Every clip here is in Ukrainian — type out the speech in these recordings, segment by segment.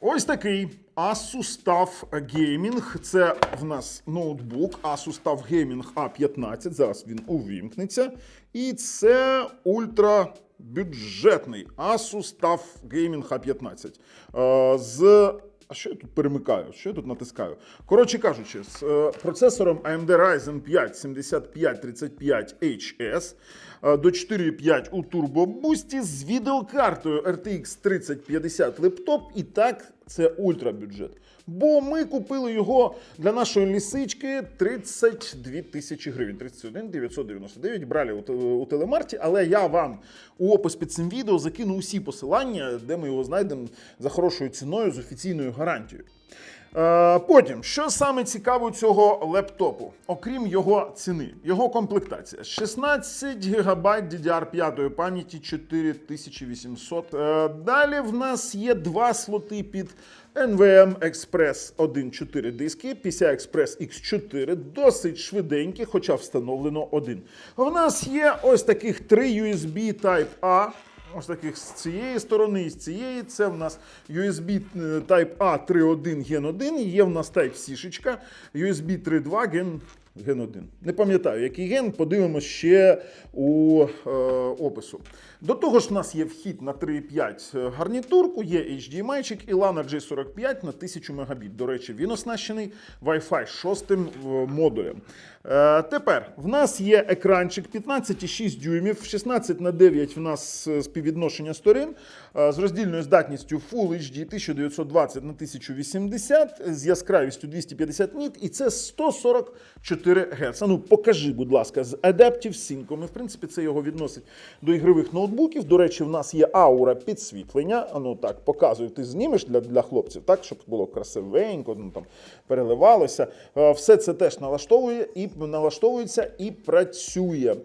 Ось такий Asus TUF Gaming. Це в нас ноутбук Asus TUF Gaming A15. Зараз він увімкнеться. І це ультрабюджетний Asus TUF Gaming A15. Е, З а що я тут перемикаю? Що я тут натискаю? Коротше кажучи, з е, процесором AMD Ryzen 5 7535HS е, до 4.5 у Turbo Boost з відеокартою RTX 3050 лептоп. І так, це ультрабюджет. Бо ми купили його для нашої лісички 32 тисячі гривень. 31 999 брали у, те- у телемарті, але я вам у опис під цим відео закину усі посилання, де ми його знайдемо за хорошою ціною з офіційною гарантією. Е, Потім, що саме цікаво цього лептопу, окрім його ціни, його комплектація: 16 ГБ DDR5 пам'яті 4800. Е, Далі в нас є два слоти під NVM Express 1.4 диски, PCI Express X4, досить швиденькі, хоча встановлено один. В нас є ось таких три USB Type-A. Ось таких з цієї сторони і з цієї. Це в нас USB Type A 3.1 Gen 1. Є в нас Type-C USB 3.2 Gen, Gen 1. Не пам'ятаю, який ген, подивимось ще у е, опису. До того ж, в нас є вхід на 3.5 гарнітурку, є HDMI і LAN J45 на 1000 Мбіт. До речі, він оснащений Wi-Fi 6 модулем. Е, тепер в нас є екранчик 15,6 дюймів, 16 на 9 в нас е, співвідношення сторін е, з роздільною здатністю Full HD 1920 на 1080 з яскравістю 250 ніт, і це 144 Гц. Ну покажи, будь ласка, з Adaptive Sync. В принципі, це його відносить до ігрових ноутбуків. До речі, в нас є аура підсвітлення. Ну так, показую, ти знімеш для, для хлопців, так, щоб було красивенько, ну там переливалося. Е, Все це теж налаштовує і налаштовується і працює.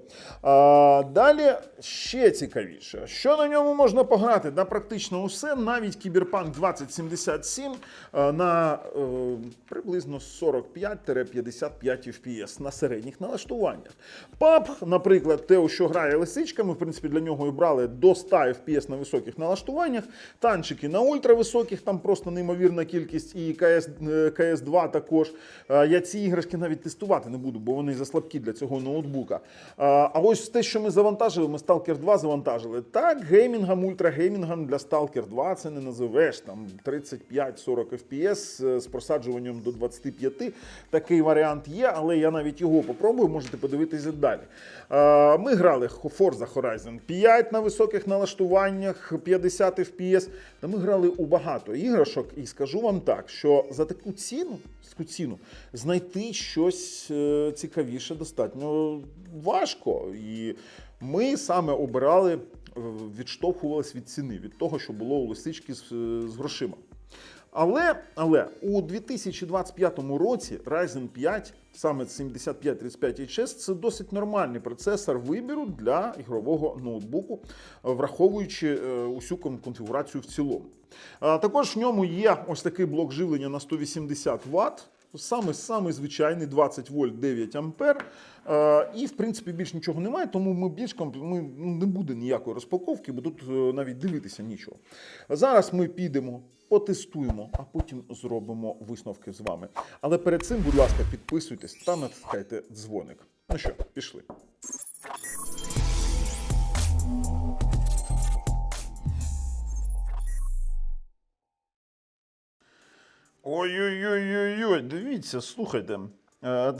А, далі ще цікавіше, що на ньому можна пограти? На практично усе, навіть Кіберпанк 2077 е, на е, приблизно 45-55 FPS на середніх налаштуваннях. PUBG, наприклад, те, що грає лисичка, ми в принципі для нього і брали до 100 FPS на високих налаштуваннях, танчики на ультрависоких, там просто неймовірна кількість, і КС, е, КС2 також. Е, Я ці іграшки навіть тестувати не буду, бо вони заслабкі для цього ноутбука. А а ось те, що ми завантажили, ми Stalker 2 завантажили. Так, геймінгам, ультрагеймінгам для Stalker 2 це не називеш. Там 35-40 FPS е, з просаджуванням до 25. Такий варіант є, але я навіть його попробую, можете подивитися далі. Ми грали Forza Horizon 5 на високих налаштуваннях, 50 FPS. Та ми грали у багато іграшок, і скажу вам так, що за таку ціну, ціну знайти щось е, цікавіше достатньо важко. І ми саме обирали, е, відштовхувалися від ціни, від того, що було у лисички з, е, з грошима. Але, але у 2025 році Ryzen 5, саме 7535HS, це досить нормальний процесор вибіру для ігрового ноутбуку, враховуючи е, усю конфігурацію в цілому. Також в ньому є ось такий блок живлення на 180 Вт. Саме самий звичайний 20 вольт 9 ампер. Е, І в принципі більш нічого немає, тому ми більш комп... ми, ну, не буде ніякої розпаковки, бо тут е, навіть дивитися нічого. Зараз ми підемо, потестуємо, а потім зробимо висновки з вами. Але перед цим, будь ласка, підписуйтесь та натискайте дзвоник. Ну що, пішли. Ой-ой-ой-ой, дивіться, слухайте. Е,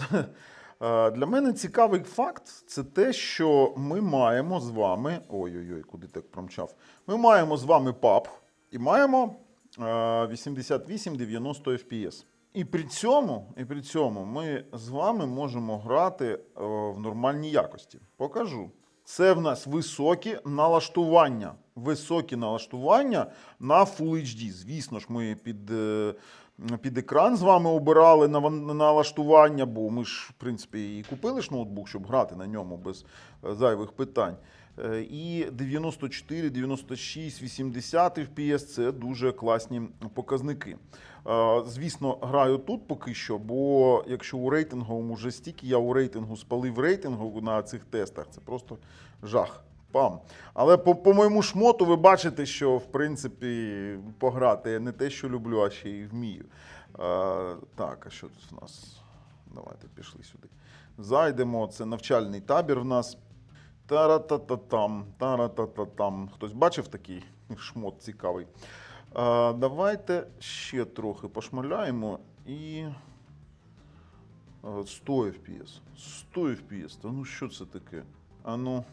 е, Для мене цікавий факт це те, що ми маємо з вами. Ой-ой-ой, куди так промчав. Ми маємо з вами PUBG і маємо 88-90 FPS. І при цьому, і при цьому ми з вами можемо грати е, в нормальній якості. Покажу. Це в нас високі налаштування. Високі налаштування на Full HD. Звісно ж, ми під, е, під екран з вами обирали на налаштування, бо ми ж, в принципі, і купили ж ноутбук, щоб грати на ньому без е, зайвих питань. Е, І 94, 96, 80 FPS це дуже класні показники. Е, Звісно, граю тут поки що, бо якщо у рейтинговому вже стільки я у рейтингу спалив рейтингу на цих тестах, це просто жах. спам. Але по, по моєму шмоту ви бачите, що в принципі пограти я не те, що люблю, а ще й вмію. Е, так, а що тут в нас? Давайте пішли сюди. Зайдемо. Це навчальний табір в нас. Тара-та-та-там, тара-та-та-там. Хтось бачив такий шмот цікавий. А, давайте ще трохи пошмаляємо і. 100 FPS. 100 FPS. Та ну що це таке? А ну.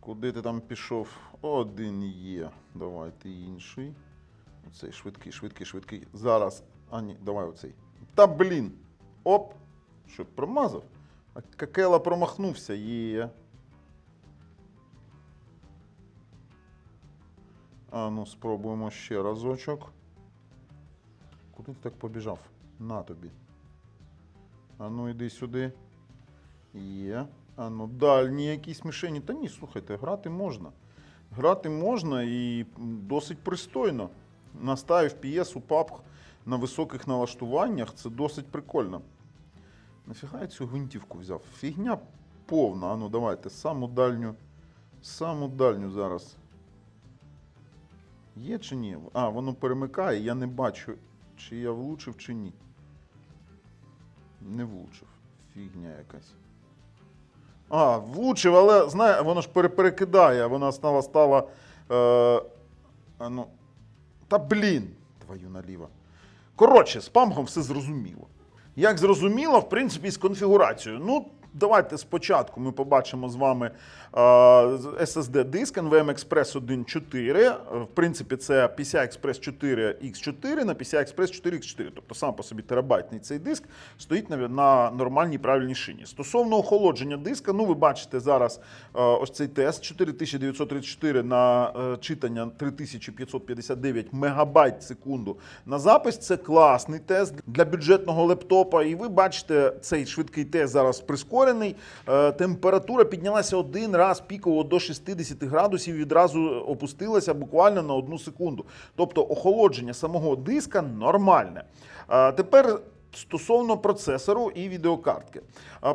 Куди ти там пішов? Один є. Давайте інший. Оцей швидкий, швидкий, швидкий. Зараз. А ні, давай оцей. Та блін. Оп. Що, промазав? Какела промахнувся. Є. А ну, спробуємо ще разочок. Куди ти так побіжав? На тобі. А ну, іди сюди. Є. А ну, дальні якісь мішені. Та ні, слухайте, грати можна. Грати можна і досить пристойно. Наставив PS у PUBG на високих налаштуваннях. Це досить прикольно. Нафіга я цю гвинтівку взяв? Фігня повна. А ну давайте, саму дальню. Саму дальню зараз. Є чи ні? А, воно перемикає, я не бачу, чи я влучив, чи ні. Не влучив. Фігня якась. А, влучив, але знає, воно ж пере- перекидає, вона стала стала. Е, ну. Та блін, твою наліво. Коротше, з памгом все зрозуміло. Як зрозуміло, в принципі, з конфігурацією. Ну, давайте спочатку ми побачимо з вами е, SSD диск NVMe Express 1.4. В принципі, це PCI Express 4 X4 на PCI Express 4 X4. Тобто сам по собі терабайтний цей диск стоїть на, нормальній правильній шині. Стосовно охолодження диска, ну ви бачите зараз е, ось цей тест 4934 на е, читання 3559 мегабайт секунду на запис. Це класний тест для бюджетного лептопа. І ви бачите, цей швидкий тест зараз прискорений. Е, Температура піднялася один раз піково до 60 градусів відразу опустилася буквально на одну секунду. Тобто охолодження самого диска нормальне. Е, Тепер Стосовно процесору і відеокартки.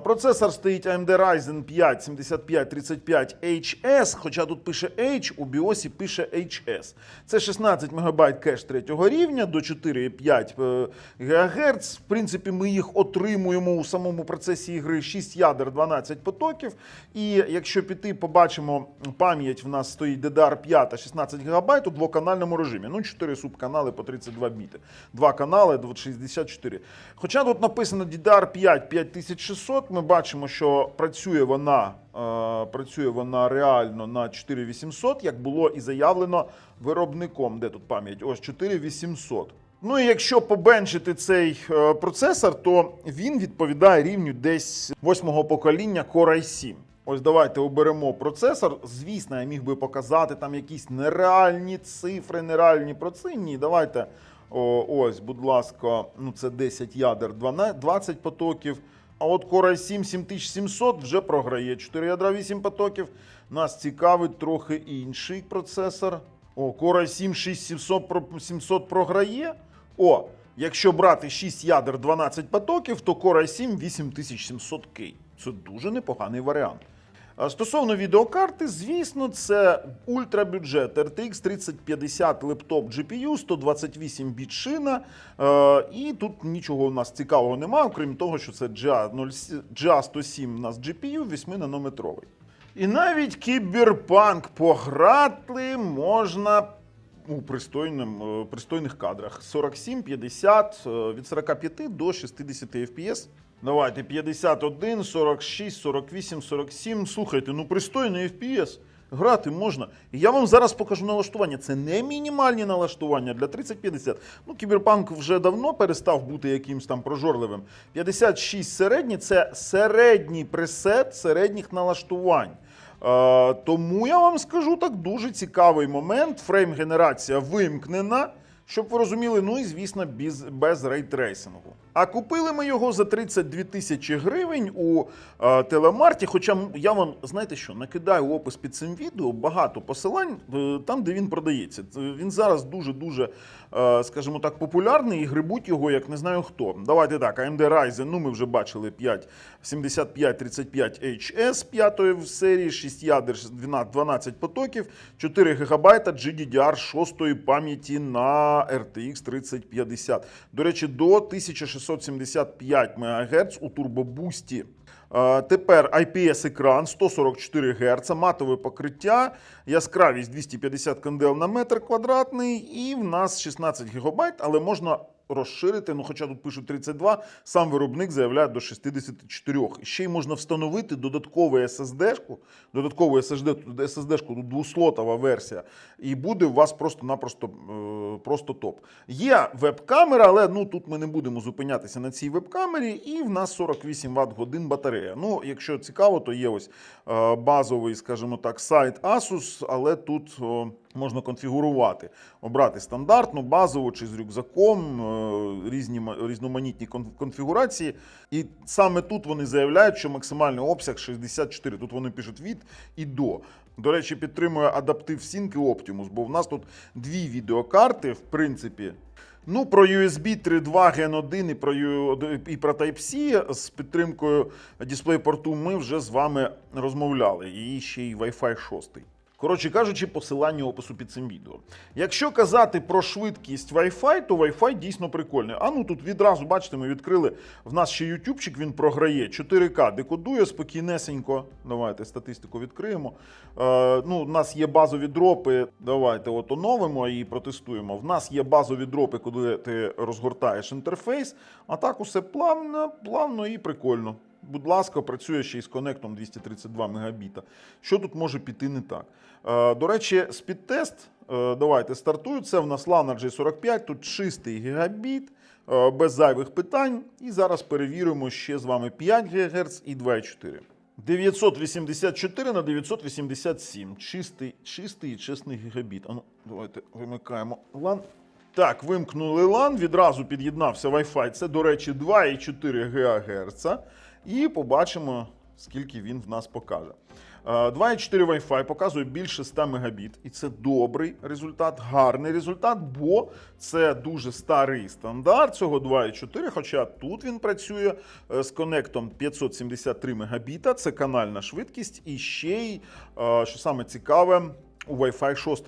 Процесор стоїть AMD Ryzen 5 7535 HS, хоча тут пише H, у BIOS пише HS. Це 16 МБ кеш третього рівня до 4,5 ГГц. В принципі, ми їх отримуємо у самому процесі ігри 6 ядер, 12 потоків. І якщо піти, побачимо, пам'ять в нас стоїть DDR5 16 ГБ у двоканальному режимі. Ну, 4 субканали по 32 біти. Два канали 64. Хоча тут написано DDR5 5600, ми бачимо, що працює вона, е, працює вона реально на 4800, як було і заявлено виробником. Де тут пам'ять? Ось 4800. Ну і якщо побенчити цей е, процесор, то він відповідає рівню десь восьмого покоління Core i7. Ось давайте оберемо процесор. Звісно, я міг би показати там якісь нереальні цифри, нереальні проци. Давайте. О, ось, будь ласка, ну це 10 ядер, 12 20 потоків. А от Core i7 7700 вже програє 4 ядра 8 потоків. Нас цікавить трохи інший процесор. О, Core i7 6700 700 програє. О, якщо брати 6 ядер 12 потоків, то Core i7 8700K. Це дуже непоганий варіант. Стосовно відеокарти, звісно, це ультрабюджет RTX 3050 лептоп GPU, 128 біт шина. І тут нічого у нас цікавого немає, окрім того, що це GA107 у нас GPU 8-нанометровий. І навіть кіберпанк пограти можна у пристойним, е, пристойних кадрах. 47-50, е, від 45 до 60 FPS. Давайте 51, 46, 48, 47. Слухайте, ну пристойний FPS. Грати можна. Я вам зараз покажу налаштування. Це не мінімальні налаштування для 3050. Ну, кіберпанк вже давно перестав бути якимсь там прожорливим. 56 середній це середній пресет середніх налаштувань. Е, тому я вам скажу так дуже цікавий момент. Фрейм-генерація вимкнена. Щоб ви розуміли, ну і звісно, без, без рейтрейсингу. А купили ми його за 32 тисячі гривень у е, телемарті. Хоча я вам, знаєте що, накидаю опис під цим відео багато посилань е, там, де він продається. Він зараз дуже-дуже, е, скажімо так, популярний і грибуть його, як не знаю хто. Давайте так, AMD Ryzen, ну ми вже бачили 5 7535 HS 5 в серії, 6 ядер, 12 12 потоків, 4 ГБ GDDR 6 пам'яті на RTX 3050. До речі, до 1675 МГц у турбобусті. Е, Тепер IPS-екран 144 Гц, матове покриття, яскравість 250 кандел на метр квадратний, і в нас 16 ГБ, але можна розширити, ну хоча тут пишуть 32, сам виробник заявляє до 64. І Ще й можна встановити додаткову SSD-шку, додаткову SSD, SSD-шку, тут двослотова версія, і буде у вас просто-напросто е, просто топ. Є веб-камера, але ну тут ми не будемо зупинятися на цій веб-камері, і в нас 48 Вт годин батарея. Ну, якщо цікаво, то є ось е, базовий, скажімо так, сайт Asus, але тут можна конфігурувати, обрати стандартну, базову чи з рюкзаком, е, різні різноманітні конфігурації. І саме тут вони заявляють, що максимальний обсяг 64. Тут вони пишуть від і до. До речі, підтримує адаптив і Optimus, бо в нас тут дві відеокарти, в принципі. Ну, про USB 3.2 Gen 1 і про, і про Type-C з підтримкою DisplayPort ми вже з вами розмовляли. І ще й Wi-Fi 6. Коротше кажучи, посилання опису під цим відео. Якщо казати про швидкість Wi-Fi, то Wi-Fi дійсно прикольний. А ну тут відразу, бачите, ми відкрили. В нас ще ютубчик він програє 4К, декодує спокійнесенько. Давайте статистику відкриємо. Е, ну, у нас є базові дропи. Давайте от оновимо і протестуємо. В нас є базові дропи, коли ти розгортаєш інтерфейс. А так усе плавно, плавно і прикольно. Будь ласка, працює ще й з коннектом 232 мегабіта. Що тут може піти не так? Е, до речі, спідтест. Е, давайте стартую. Це в нас LAN RJ45, тут чистий гігабіт, е, без зайвих питань. І зараз перевіримо ще з вами 5 ГГц і 2,4. 984 на 987. Чистий, чистий і чесний гігабіт. Ану, давайте вимикаємо LAN. Так, вимкнули LAN, відразу під'єднався Wi-Fi. Це, до речі, 2,4 ГГц. І побачимо, скільки він в нас покаже. Е, 2,4 Wi-Fi показує більше 100 Мбіт, і це добрий результат, гарний результат, бо це дуже старий стандарт цього 2,4, хоча тут він працює е, з коннектом 573 Мбіта, це канальна швидкість, і ще й, е, що саме цікаве, у Wi-Fi 6.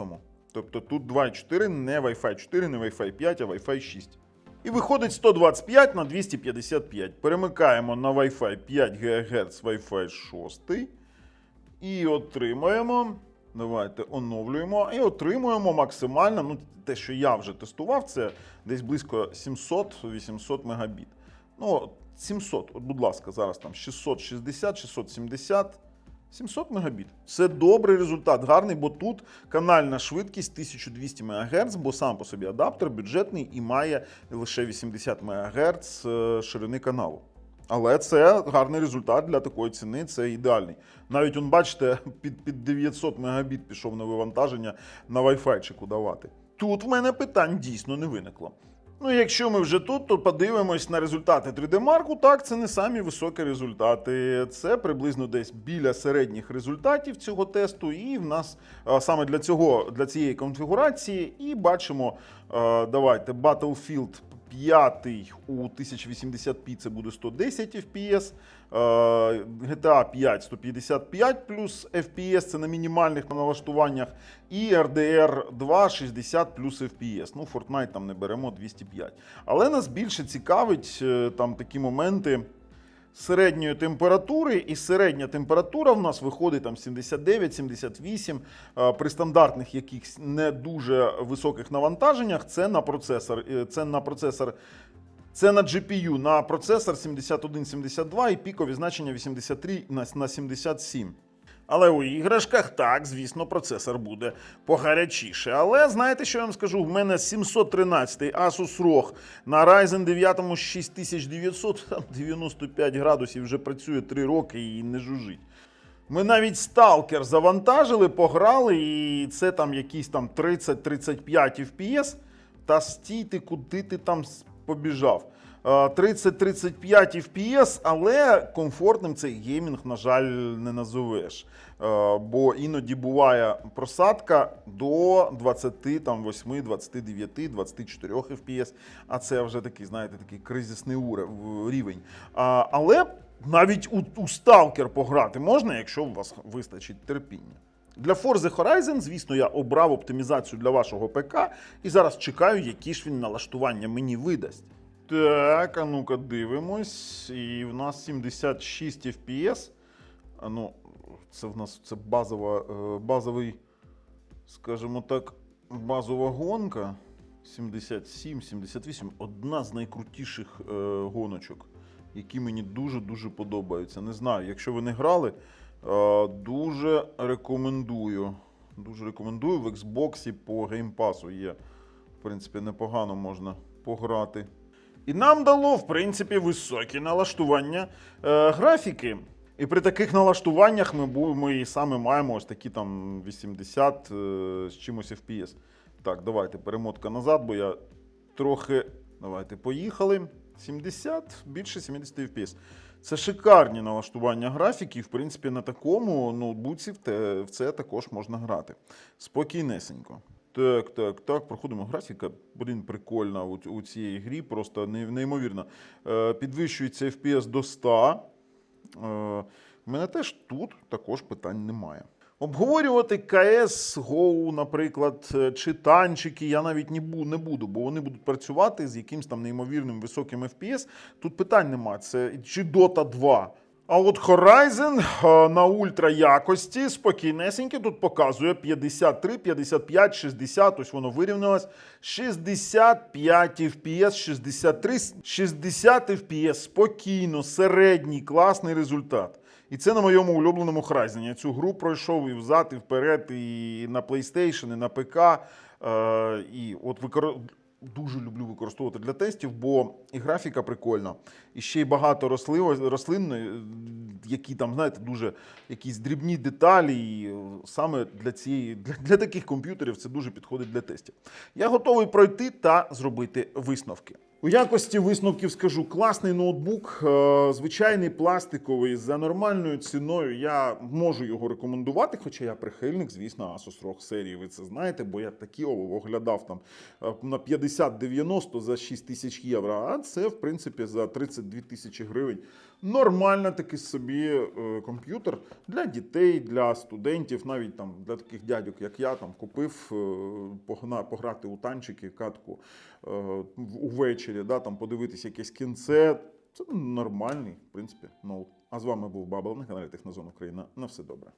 Тобто тут 2,4 не Wi-Fi 4, не Wi-Fi 5, а Wi-Fi 6. І виходить 125 на 255. Перемикаємо на Wi-Fi 5 ГГц Wi-Fi 6. І отримаємо. Давайте оновлюємо і отримуємо максимально. Ну, те, що я вже тестував, це десь близько 700-800 мегабіт. Ну, 700, от, будь ласка, зараз там 660, 670. 700 мегабіт. Це добрий результат, гарний, бо тут канальна швидкість 1200 МГц, бо сам по собі адаптер бюджетний і має лише 80 МГц е, ширини каналу. Але це гарний результат для такої ціни, це ідеальний. Навіть он, бачите, під, під 900 Мбіт пішов на вивантаження на Wi-Fi давати. Тут в мене питань дійсно не виникло. Ну, якщо ми вже тут, то подивимось на результати 3D-марку. Так, це не самі високі результати. Це приблизно десь біля середніх результатів цього тесту. І в нас саме для цього, для цієї конфігурації, і бачимо, давайте Battlefield 5 у 1080p це буде 110 FPS. GTA 5 155 плюс FPS, це на мінімальних налаштуваннях. І RDR 2 60 плюс FPS. Ну, Fortnite там не беремо 205. Але нас більше цікавить е, там такі моменти середньої температури, і середня температура в нас виходить там 79-78. Е, При стандартних якихось не дуже високих навантаженнях це на процесор. е, Це на процесор. Це на GPU, на процесор 7172 і пікові значення 83 на на 77. Але у іграшках так, звісно, процесор буде погарячіше. Але знаєте, що я вам скажу? В мене 713 Asus ROG на Ryzen 9 6900, там 95 градусів вже працює 3 роки і не жужить. Ми навіть сталкер завантажили, пограли, і це там якісь там 30-35 FPS. Та стій ти, куди ти там побіжав. Е, 30-35 FPS, але комфортним цей геймінг, на жаль, не назовеш. Е, Бо іноді буває просадка до 28, 29, 24 FPS, а це вже такий, знаєте, такий кризисний рівень. Але навіть у, у Stalker пограти можна, якщо у вас вистачить терпіння. Для Forza Horizon, звісно, я обрав оптимізацію для вашого ПК і зараз чекаю, які ж він налаштування мені видасть. Так, а ну-ка дивимось. І в нас 76 FPS. А ну, це в нас це базова, е, базовий, скажімо так, базова гонка. 77, 78. Одна з найкрутіших е, гоночок, які мені дуже-дуже подобаються. Не знаю, якщо ви не грали, е, дуже рекомендую. Дуже рекомендую. В Xbox по Pass є. В принципі, непогано можна пограти. І нам дало, в принципі, високі налаштування е, графіки. І при таких налаштуваннях ми, ми саме маємо ось такі там 80 е, з чимось FPS. Так, давайте перемотка назад, бо я трохи. Давайте поїхали. 70, більше 70 FPS. Це шикарні налаштування графіки. В принципі, на такому ноутбуці в це також можна грати. Спокійнесенько. Так, так, так, проходимо. Графіка, блін, прикольна у, у цій грі, просто неймовірно. Е, підвищується FPS до 100. Е, в мене теж тут також питань немає. Обговорювати КС, GO, наприклад, е, чи танчики я навіть не не буду, бо вони будуть працювати з якимсь там неймовірним високим FPS. Тут питань нема. Це чи Dota 2. А от Horizon е, на ультра якості тут показує 53, 55, 60. Ось воно вирівнялось. 65 FPS, 63, 60 FPS. Спокійно, середній, класний результат. І це на моєму улюбленому Horizon. Я цю гру пройшов і взад, і вперед, і на PlayStation, і на ПК. Е, і от викор... дуже люблю використовувати для тестів, бо і графіка прикольна, і ще й багато рослин, е, які там, знаєте, дуже якісь дрібні деталі. І е, саме для, цієї, для, для таких комп'ютерів це дуже підходить для тестів. Я готовий пройти та зробити висновки. У якості висновків скажу класний ноутбук, е, звичайний пластиковий за нормальною ціною. Я можу його рекомендувати, хоча я прихильник, звісно, Asus ROG серії. Ви це знаєте, бо я такі оглядав там на 50-90 за 6 тисяч євро. А це, в принципі, за 32 тисячі гривень. Нормально такий собі е, комп'ютер для дітей, для студентів, навіть там для таких дядьок, як я, там купив е, погна- пограти у танчики, катку е, увечері, да, там подивитись якесь кінце. Це нормальний, в принципі, ноут. А з вами був Бабл на каналі Технозон Україна. На все добре.